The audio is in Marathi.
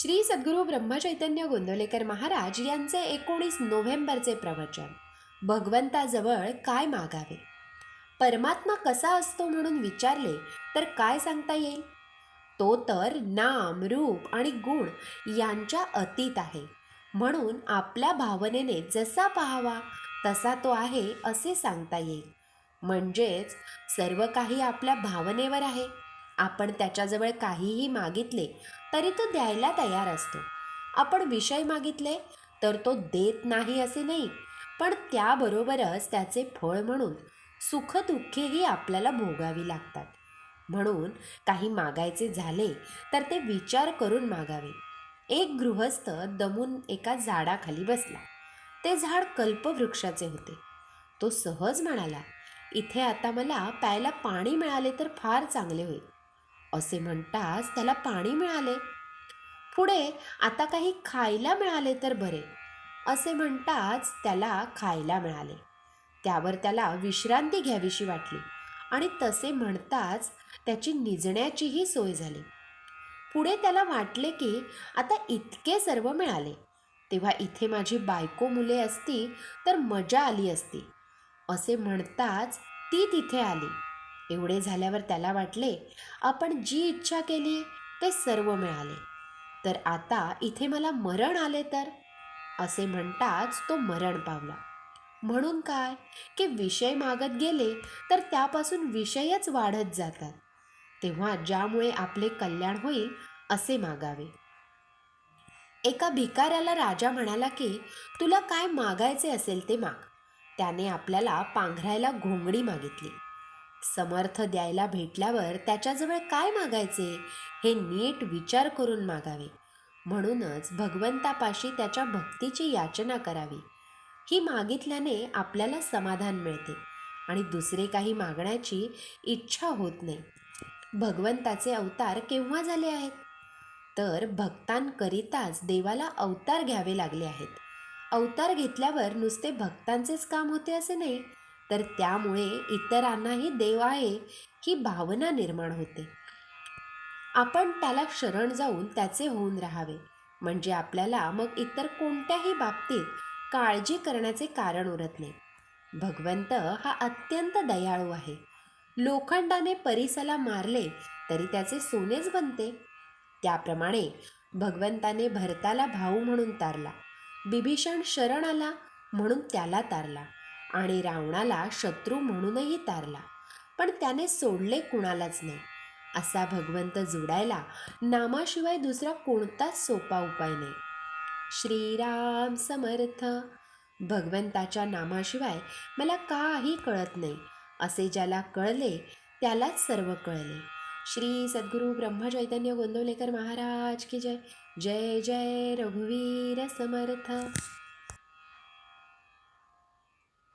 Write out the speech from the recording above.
श्री सद्गुरू ब्रह्मचैतन्य गोंदवलेकर महाराज यांचे एकोणीस नोव्हेंबरचे प्रवचन. भगवंताजवळ काय मागावे? परमात्मा कसा असतो म्हणून विचारले तर काय सांगता येईल? तो तर नाम रूप आणि गुण यांच्या अतीत आहे. म्हणून आपल्या भावनेने जसा पाहावा तसा तो आहे असे सांगता येईल. म्हणजेच सर्व काही आपल्या भावनेवर आहे. आपण त्याच्याजवळ काहीही मागितले तरी तो द्यायला तयार असतो. आपण विषय मागितले तर तो देत नाही असे नाही पण त्याबरोबरच त्याचे फळ म्हणून सुखदुःखेही आपल्याला भोगावी लागतात. म्हणून काही मागायचे झाले तर ते विचार करून मागावे. एक गृहस्थ दमून एका झाडाखाली बसला. ते झाड कल्पवृक्षाचे होते. तो सहज म्हणाला इथे आता मला प्यायला पाणी मिळाले तर फार चांगले होईल. असे म्हणताच त्याला पाणी मिळाले. पुढे आता काही खायला मिळाले तर बरे असे म्हणताच त्याला खायला मिळाले. त्यावर त्याला विश्रांती घ्यावीशी वाटली आणि तसे म्हणताच त्याची निजण्याचीही सोय झाली. पुढे त्याला वाटले की आता इतके सर्व मिळाले. तेव्हा इथे माझी बायको मुले असती तर मजा आली असती. असे म्हणताच ती तिथे आली. एवढे झाल्यावर त्याला वाटले आपण जी इच्छा केली ते सर्व मिळाले. तर आता इथे मला मरण आले तर? असे म्हणताच तो मरण पावला. म्हणून काय? की विषय मागत गेले तर त्यापासून विषयच वाढत जातात. तेव्हा ज्यामुळे आपले कल्याण होईल असे मागावे. एका भिकाऱ्याला राजा म्हणाला की तुला काय मागायचे असेल ते माग. त्याने आपल्याला पांघरायला घोंगडी मागितली. समर्थ द्यायला भेटल्यावर त्याच्याजवळ काय मागायचे हे नीट विचार करून मागावे. म्हणूनच भगवंतापाशी त्याच्या भक्तीची याचना करावी. ही मागितल्याने आपल्याला समाधान मिळते आणि दुसरे काही मागण्याची इच्छा होत नाही. भगवंताचे अवतार केव्हा झाले आहेत? तर भक्तांकरिताच देवाला अवतार घ्यावे लागले आहेत. अवतार घेतल्यावर नुसते भक्तांचेच काम होते असे नाही. तर त्यामुळे इतरांनाही देव आहे ही भावना निर्माण होते. आपण त्याला शरण जाऊन त्याचे होऊन राहावे. म्हणजे आपल्याला मग इतर कोणत्याही बाबतीत काळजी करण्याचे कारण उरत नाही. भगवंत हा अत्यंत दयाळू आहे. लोखंडाने परिसाला मारले तरी त्याचे सोनेच बनते. त्याप्रमाणे भगवंताने भरताला भाऊ म्हणून तारला. बिभीषण शरण आला म्हणून त्याला तारला. आणि रावणाला शत्रू म्हणूनही तारला. पण त्याने सोडले कुणालाच नाही. असा भगवंत जोडायला नामाशिवाय दुसरा कोणताच सोपा उपाय नाही. श्रीराम समर्थ. भगवंताच्या नामाशिवाय मला काही कळत नाही. असे ज्याला कळले त्यालाच सर्व कळले. श्री सद्गुरू ब्रह्मचैतन्य गोंदवलेकर महाराज की जय. जय जय रघुवीर समर्थ.